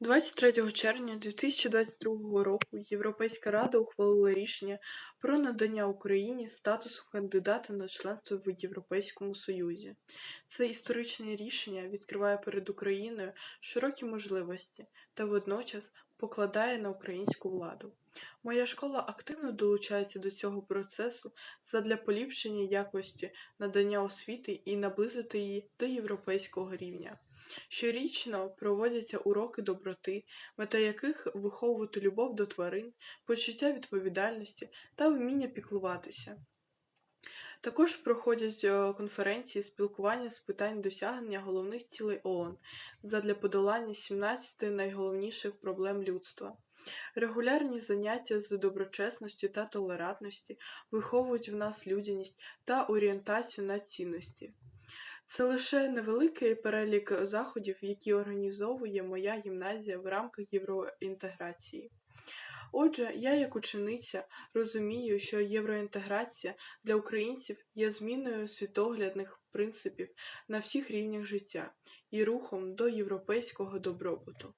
23 червня 2022 року Європейська рада ухвалила рішення про надання Україні статусу кандидата на членство в Європейському Союзі. Це історичне рішення відкриває перед Україною широкі можливості та водночас покладає на українську владу. Моя школа активно долучається до цього процесу задля поліпшення якості надання освіти і наблизити її до європейського рівня. Щорічно проводяться уроки доброти, мета яких виховувати любов до тварин, почуття відповідальності та вміння піклуватися. Також проходять е, конференції спілкування з питань досягнення головних цілей ООН задля подолання 17 найголовніших проблем людства. Регулярні заняття з доброчесності та толерантності виховують в нас людяність та орієнтацію на цінності. Це лише невеликий перелік заходів, які організовує моя гімназія в рамках євроінтеграції. Отже, я як учениця розумію, що євроінтеграція для українців є зміною світоглядних принципів на всіх рівнях життя і рухом до європейського добробуту.